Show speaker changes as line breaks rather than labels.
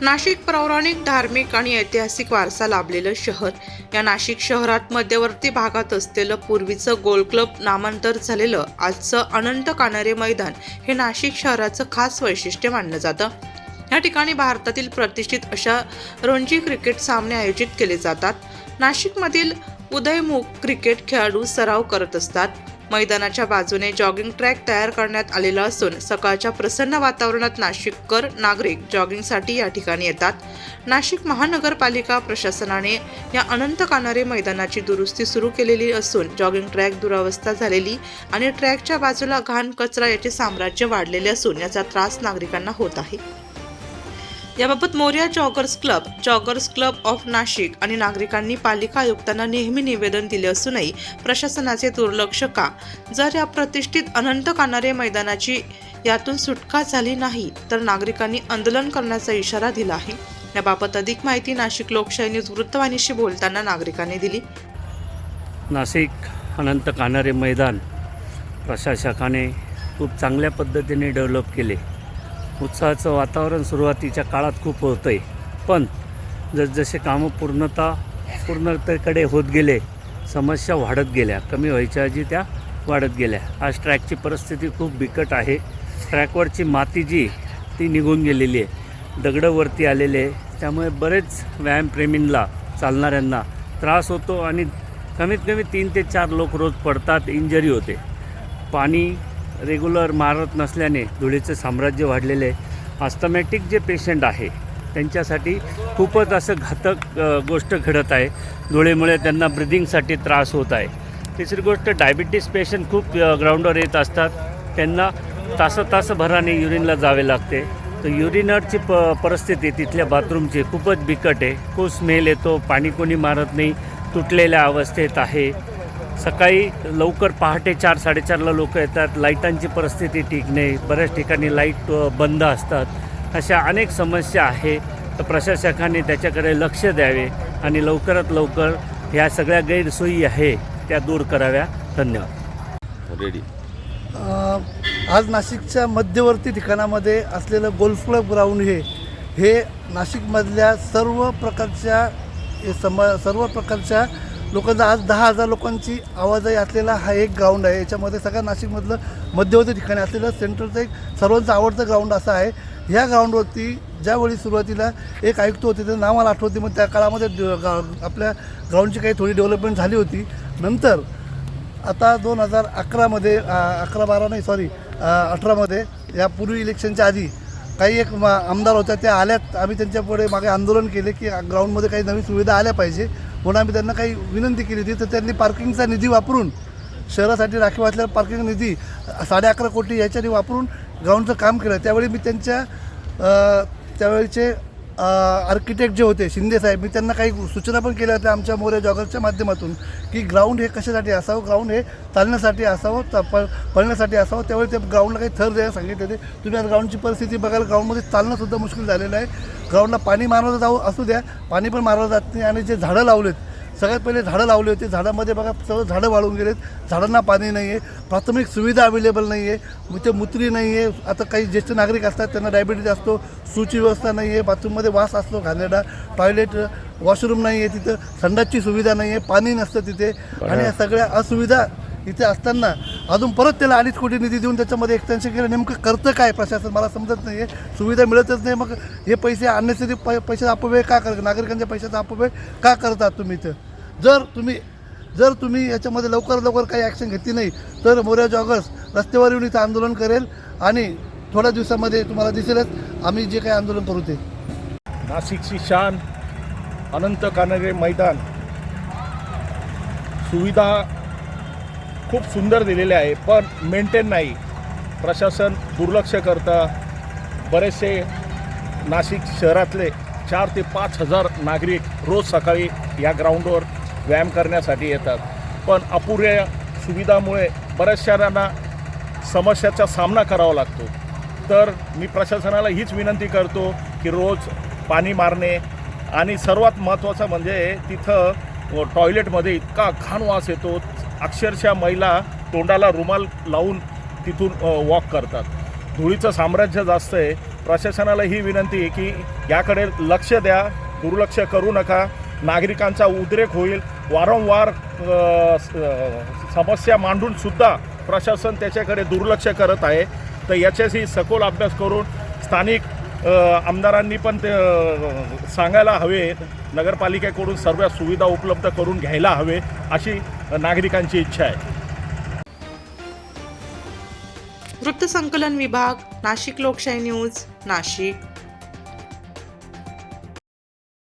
नाशिक पौराणिक धार्मिक आणि ऐतिहासिक वारसा लाभलेलं शहर. या नाशिक शहरात मध्यवर्ती भागात असलेलं पूर्वीचं गोल क्लब नामांतर झालेलं आजचं अनंत कानारे मैदान हे नाशिक शहराचं खास वैशिष्ट्य मानलं जातं. या ठिकाणी भारतातील प्रतिष्ठित अशा रणजी क्रिकेट सामने आयोजित केले जातात. नाशिकमधील उदयमुख क्रिकेट खेळाडू सराव करत असतात. मैदानाच्या बाजूने जॉगिंग ट्रॅक तयार करण्यात आलेला असून सकाळच्या प्रसन्न वातावरणात नाशिककर नागरिक जॉगिंगसाठी या ठिकाणी येतात. नाशिक महानगरपालिका प्रशासनाने या अनंत कानारे मैदानाची दुरुस्ती सुरू केलेली असून जॉगिंग ट्रॅक दुरावस्था झालेली आणि ट्रॅकच्या बाजूला घाण कचरा याचे साम्राज्य वाढलेले असून याचा त्रास नागरिकांना होत आहे. याबाबत Morya joggers club joggers club of Nashik आणि नागरिकांनी पालिका आयुक्तांना नेहमी निवेदन दिले असूनही प्रशासनाचे दुर्लक्ष का? जर या प्रतिष्ठित अनंत कानारे मैदानाची यातून सुटका झाली नाही तर नागरिकांनी आंदोलन करण्याचा इशारा दिला आहे. याबाबत अधिक माहिती नाशिक लोकशाही न्यूज वृत्तवाहिनीशी बोलताना नागरिकांनी दिली.
नाशिक अनंत कानारे मैदान प्रशासकाने खूप चांगल्या पद्धतीने डेव्हलप केले. उत्साहाचं वातावरण सुरुवातीच्या काळात खूप होतं आहे पण जसजसे कामं पूर्णता पूर्णतेकडे होत गेले समस्या वाढत गेल्या कमी व्हायच्या ऐवजी त्या वाढत गेल्या. आज ट्रॅकची परिस्थिती खूप बिकट आहे. ट्रॅकवरची माती जी ती निघून गेलेली आहे. दगडं वरती आलेले आहे. त्यामुळे बरेच व्यायामप्रेमींना चालणाऱ्यांना त्रास होतो आणि कमीत कमी तीन ते चार लोक रोज पडतात इंजरी होते. पाणी रेग्युलर मारत नसल्याने धुळीचं साम्राज्य वाढलेले आहे अस्थमॅटिक जे पेशंट आहे त्यांच्यासाठी खूपच असं घातक गोष्ट घडत आहे. धुळेमुळे त्यांना ब्रिदिंगसाठी त्रास होत आहे. तिसरी गोष्ट डायबिटीस पेशंट खूप ग्राउंडवर येत असतात. त्यांना तास तासभराने युरिनला जावे लागते. तर युरिनरची प परिस्थिती तिथल्या बाथरूमची खूपच बिकट आहे. खूप स्मेल येतो पाणी कोणी मारत नाही तुटलेल्या अवस्थेत आहे. सकाळी लवकर पहाटे चार साडेचारला लोक येतात. लाईटांची परिस्थिती ठीक नाही. बऱ्याच ठिकाणी लाइट बंद असतात. अशा अनेक समस्या आहे. तर प्रशासकाने त्याच्याकडे लक्ष द्यावे आणि लवकरात लवकर ह्या सगळ्या गैरसोयी आहे त्या दूर कराव्या. धन्यवाद.
रेडी.
आज नाशिकच्या मध्यवर्ती ठिकाणामध्ये असलेलं गोल्फ क्लब ग्राउंड हे हे नाशिकमधल्या सर्व प्रकारच्या सम सर्व प्रकारच्या लोकांचा आज दहा हजार लोकांची आवाजाही असलेला हा एक ग्राउंड आहे. याच्यामध्ये सगळ्या नाशिकमधलं मध्यवर्ती ठिकाणी असलेलं सेंट्रलचं एक सर्वांचं आवडतं ग्राउंड असं आहे. ह्या ग्राउंडवरती ज्यावेळी सुरुवातीला एक आयुक्त होते त्याचं नाव मला आठवते मग त्या काळामध्ये ड- गा- आपल्या ग्राउंडची काही थोडी डेव्हलपमेंट झाली होती. नंतर आता दोन हजार अकरामध्ये अकरा बारा नाही सॉरी अठरामध्ये या पूर्वी इलेक्शनच्या आधी काही एक मा- आमदार होत्या त्या आल्यात. आम्ही त्यांच्यापुढे मागे आंदोलन केले की ग्राउंडमध्ये काही नवीन सुविधा आल्या पाहिजे. म्हणून आम्ही त्यांना काही विनंती केली होती. तर त्यांनी पार्किंगचा निधी वापरून शहरासाठी राखीव असलेला पार्किंग निधी साडे अकरा कोटी याच्याने वापरून ग्राउंडचं काम केलं. त्यावेळी मी त्यांच्या त्यावेळीचे आर्किटेक्ट जे होते शिंदे साहेब मी त्यांना काही सूचना पण केल्या होत्या आमच्या मोऱ्या जॉगरच्या माध्यमातून की ग्राउंड हे कशासाठी असावं? ग्राउंड हे चालण्यासाठी असावं? प पळण्यासाठी असावं? त्यावेळी ते ग्राउंडला काही थर द्यायला सांगितले होते. तुम्ही आज ग्राउंडची परिस्थिती बघायला ग्राउंडमध्ये चालणंसुद्धा मुश्किल झालेलं आहे. ग्राउंडला पाणी मारवलं जाऊ असू द्या पाणी पण मारवलं जात नाही. आणि जे झाडं लावलेत सगळ्यात पहिले झाडं लावले होते. झाडामध्ये बघा सर्व झाडं वाळून गेलेत. झाडांना पाणी नाही आहे प्राथमिक सुविधा अवेलेबल नाही आहे ते मुत्री नाही आहे आता काही ज्येष्ठ नागरिक असतात त्यांना डायबिटीज असतो सूची व्यवस्था नाही आहे बाथरूममध्ये वास असतो घाणेरडा. टॉयलेट वॉशरूम नाही आहे तिथं. संडासची सुविधा नाही आहे पाणी नसतं तिथे. आणि या सगळ्या असुविधा इथे असताना अजून परत त्याला अडीच कोटी निधी देऊन त्याच्यामध्ये एक्सटेन्शन केलं. नेमकं करतं काय प्रशासन? मला समजत नाही आहे सुविधा मिळतच नाही. मग हे पैसे आणण्यासाठी पै पैशाचा अपव्यय का करत नागरिकांच्या पैशाचा अपव्यय का करतात तुम्ही इथं? जर तुम्ही जर तुम्ही याच्यामध्ये लवकर लवकर काही ॲक्शन घेतली नाही तर मोऱ्या जॉगर्स रस्त्यावर येऊन इथं आंदोलन करेल आणि थोड्या दिवसामध्ये तुम्हाला दिसेलच. आम्ही जे काही आंदोलन करू ते.
नाशिकची शान अनंत कानडे मैदान सुविधा खूप सुंदर दिलेल्या आहे पण मेंटेन नाही. प्रशासन दुर्लक्ष करतं बरेचसे नाशिक शहरातले चार ते पाच हजार नागरिक रोज सकाळी या ग्राउंडवर व्यायाम करण्यासाठी येतात. पण अपुऱ्या सुविधामुळे जणांना समस्याचा सामना करावा लागतो. तर मी प्रशासनाला हीच विनंती करतो की रोज पाणी मारणे आणि सर्वात महत्त्वाचं म्हणजे तिथं टॉयलेटमध्ये इतका घाण वास येतो अक्षरशः महिला तोंडाला रुमाल लावून तिथून वॉक करतात. धुळीचं साम्राज्य जास्त आहे. प्रशासनाला ही विनंती आहे की याकडे लक्ष द्या दुर्लक्ष करू नका. नागरिकांचा उद्रेक होईल. वारंवार समस्या मांडूनसुद्धा प्रशासन त्याच्याकडे दुर्लक्ष करत आहे. तर याच्याशी सखोल अभ्यास करून स्थानिक आमदारांनी पण ते सांगायला हवे. नगरपालिकेकडून सर्व सुविधा उपलब्ध करून घ्यायला हवे अशी नागरिकांची इच्छा आहे.
वृत्तसंकलन विभाग नाशिक लोकशाही न्यूज नाशिक.